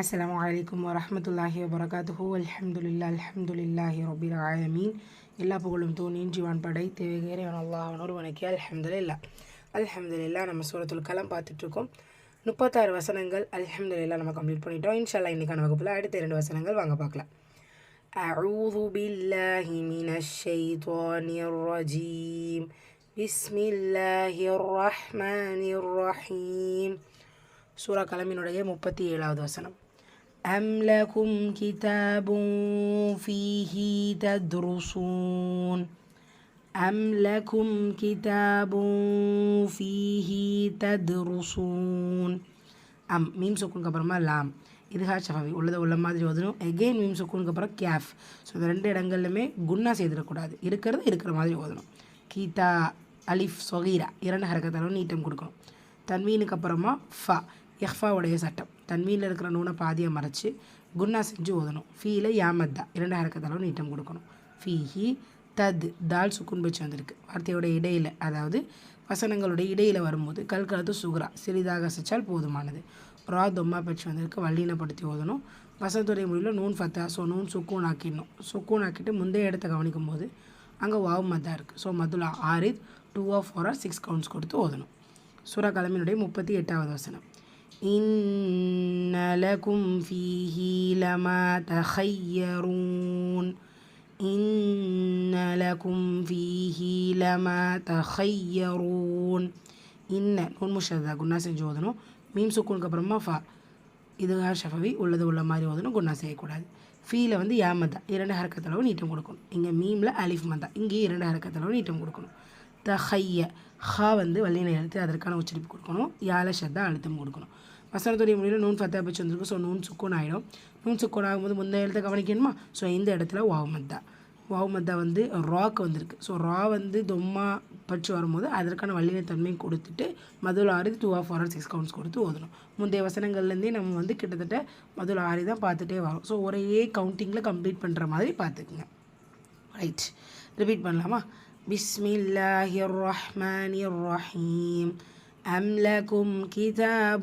அஸ்லாம் வலைக்கம் வரமத்துல்லாஹி வபரகாத்துஹூ அல்ஹம்துலில்லா அல்ஹம்துலில்லாஹி ரபில் ஆலமீன் எல்லா புகழும் தூணின் ஜீவான் படை தேவைகேறவன் அல்லாஹ் ஒருவனுக்கே அல்ஹம்துலில்லா அல்ஹம்துலில்லா நம்ம சூரத்துல் கலம் பார்த்துட்ருக்கோம் முப்பத்தாறு வசனங்கள் அல்ஹம்துலில்லா நம்ம கம்ப்ளீட் பண்ணிட்டோம் இன்ஷால்லா இன்றைக்கான வகுப்பில் அடுத்த இரண்டு வசனங்கள் வாங்க பார்க்கலாம் أعوذ بالله من الشيطان الرجيم بسم الله الرحمن الرحيم சூரா கலமினுடைய முப்பத்தி ஏழாவது வசனம் أم لكم كتاب فيه تدرسون أم لكم كتاب فيه تدرسون அம் மீம் சுக்குனுக்கு அப்புறமா லாம் இதுஹா ஷஃபவி உள்ளதை உள்ள மாதிரி ஓதணும் எகெயின் மீம் சுக்குனுக்கு அப்புறம் கேஃப் ஸோ இந்த ரெண்டு இடங்கள்லையுமே குன்னா செய்திடக்கூடாது இருக்கிறது இருக்கிற மாதிரி ஓதணும் கீதா அலிஃப் சொகீரா இரண்டு ஹரக்கத்தாலும் நீட்டம் கொடுக்கணும் தன்வீனுக்கு அப்புறமா ஃபா எஃபாவுடைய சட்டம் தன்மீனில் இருக்கிற நூனை பாதியை மறைச்சி குன்னா செஞ்சு ஓதணும் ஃபீல யாமத்தா இரண்டு அரக்கத்தளவு நீட்டம் கொடுக்கணும். ஃபீஹி தத் தால் சுக்குன் பச்சு வந்திருக்கு வார்த்தையோட இடையில் அதாவது வசனங்களுடைய இடையில் வரும்போது கல்கலத்து சுகுரா சிறிதாக அசைச்சால் போதுமானது. ரா தொம்மா பச்சு வந்திருக்கு. வல்லினப்படுத்தி ஓதணும் வசனத்துடைய முடிவில் நூன் ஃபத்தா ஸோ நூன் சுக்கூன் ஆக்கிடணும். சுக்கூன் ஆக்கிட்டு முந்தைய இடத்த கவனிக்கும் போது அங்கே வாவ் மத்தா இருக்குது ஸோ மதுலா ஆரித் two of four or six counts கொடுத்து ஓதணும். சூறா கிழமையினுடைய முப்பத்தி எட்டாவது வசனம். إن لكم فيه لما تخيرون إن لكم فيه لما تخيرون இன்ன நூன் முஷதா குன்னா செஞ்சு ஓதணும் மீம் சுக்குனுக்கு அப்புறமா ஃபா இதுகா ஷஃபவி உள்ளது உள்ள மாதிரி ஓதணும் குன்னா செய்யக்கூடாது ஃபீல வந்து யாமதா இரண்டு ஹரக்கத்தளவு நீட்டம் கொடுக்கணும் இங்கே மீமில் அலிஃப் மந்தா இங்கேயும் இரண்டு ஹரக்கத்தளவு நீட்டம் கொடுக்கணும் தஹைய ஹா வந்து வள்ளினை எழுத்து அதற்கான உச்சரிப்பு கொடுக்கணும் யால ஷத்தா அழுத்தம் கொடுக்கணும் வசனத்துடைய மொழியில் நூன் ஃபத்தா பச்சு வந்திருக்கும் ஸோ நூன் சுக்கூன் ஆகிடும் நூன் சுக்கூன் ஆகும்போது முந்தைய எழுத்த கவனிக்கணுமா? ஸோ இந்த இடத்துல வாவ் மத்தா. வாவ் மத்தா வந்து ராக்கு வந்திருக்கு. ஸோ ரா வந்து தொம்மா பச்சு வரும்போது அதற்கான வல்லின தன்மையும் கொடுத்துட்டு மதுள் ஆறு two of four six counts கொடுத்து ஓதணும். முந்தைய வசனங்கள்லேருந்தே நம்ம வந்து கிட்டத்தட்ட மதுள் ஆறு தான் பார்த்துட்டே வரோம். ஸோ ஒரே கவுண்டிங்கில் கம்ப்ளீட் பண்ணுற மாதிரி பார்த்துக்குங்க. ரைட் ரிப்பீட் பண்ணலாமா? பிஸ்மில்லாஹிர் ரஹ்மானிர் ரஹீம் أم لكم كتاب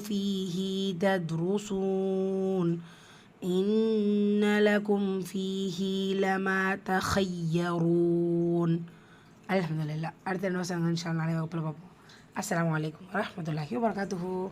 فيه تدرسون إن لكم فيه لما تخيرون. الحمد لله. أردنا وسنة إن شاء الله عليكم السلام عليكم ورحمة الله وبركاته.